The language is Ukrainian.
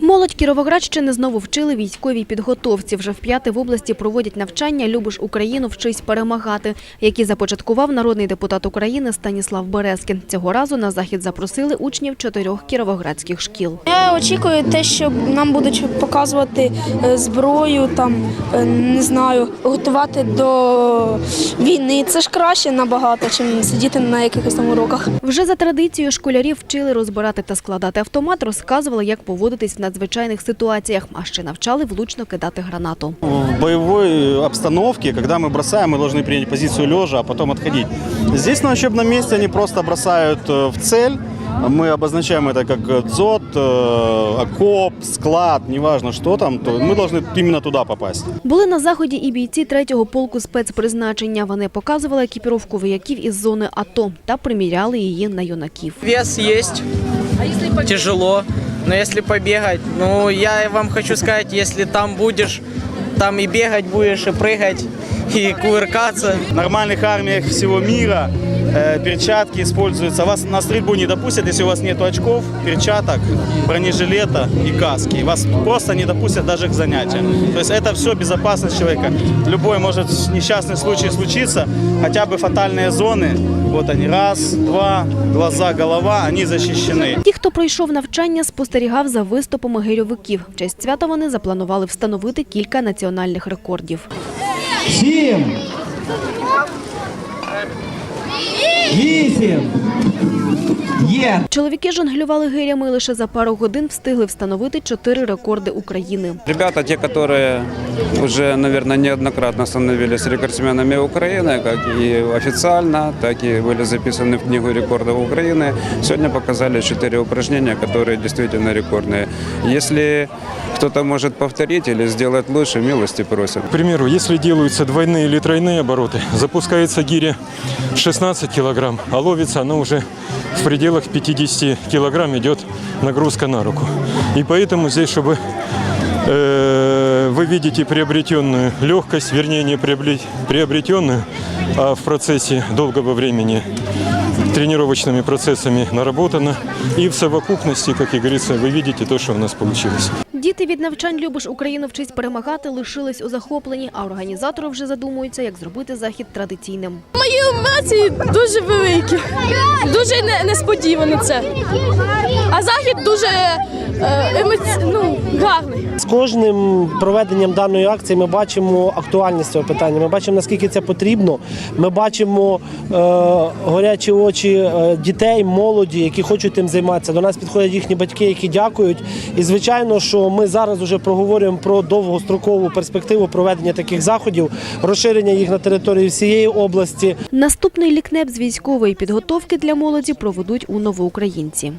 Молодь Кіровоградщини знову вчили військовій підготовці. Вже вп'яте в області проводять навчання «Любиш Україну, вчись перемагати», які започаткував народний депутат України Станіслав Березкін. Цього разу на захід запросили учнів чотирьох кіровоградських шкіл. Я очікую те, що нам будуть показувати е, зброю, там е, не знаю, готувати до війни. Це ж краще набагато, ніж сидіти на якихось там уроках. Вже за традицією школярів вчили розбирати та складати автомат, розказували, як поводитись в надзвичайних ситуаціях, а ще навчали влучно кидати гранату. в боевой обстановке, когда мы бросаем, мы должны принять позицию лежа, а потом отходить. Здесь на учебном месте они просто бросают э, в цель. Мы обозначаем это как э, дзот, э, окоп, склад, неважно что там, то мы должны именно туда попасть. Були на заході і бійці третього полку спецпризначення. Вони показували екіпіровку вояків із зони АТО та приміряли її на юнаків. Вес есть. Тяжело. Но если побегать, ну я вам хочу сказать, если там будешь, там и бегать будешь, и прыгать, и кувыркаться. В нормальных армиях всего мира э, перчатки используются. Вас на стрельбу не допустят, если у вас нет очков, перчаток, бронежилета и каски. Вас просто не допустят даже к занятиям. То есть это все безопасность человека. Любой может несчастный случай случиться, хотя бы фатальные зоны. Вот они, раз, два, глаза, голова, они защищены. Ті, хто пройшов навчання, спостерігав за виступами гирьовиків. В честь свята вони запланували встановити кілька національних рекордів. Сім. Вісім. Є. Чоловіки жонглювали гирями і лише за пару годин встигли встановити чотири рекорди України. Ребята, те, которые уже, наверное, неоднократно становились рекордсменами Украины, как и официально, так и были записаны в Книгу рекордов Украины, сегодня показали четыре упражнения, которые действительно рекордные. Если кто-то может повторить или сделать лучше, милости просим. К примеру, если делаются двойные или тройные обороты, запускается гиря 16 килограмм, а ловится она уже в пределах 50 килограмм идет нагрузка на руку. И поэтому здесь, чтобы э, вы видите приобретенную легкость, вернее не приобре- приобретенную, а в процессе долгого времени тренировочными процессами наработано. И в совокупности, как и говорится, вы видите то, что у нас получилось. Діти від навчань «Любиш Україну, вчись перемагати» лишились у захопленні, а організатори вже задумуються, як зробити захід традиційним. Мої емоції дуже великі, дуже не- несподівано це. А захід дуже е, емоці... ну, гарний. З кожним проведенням даної акції ми бачимо актуальність цього питання. Ми бачимо, наскільки це потрібно. Ми бачимо е, горячі очі е, дітей, молоді, які хочуть тим займатися. До нас підходять їхні батьки, які дякують. І звичайно, що ми зараз вже проговорюємо про довгострокову перспективу проведення таких заходів, розширення їх на території всієї області. Наступний лікнеп з військової підготовки для молоді проведуть у Новоукраїнці.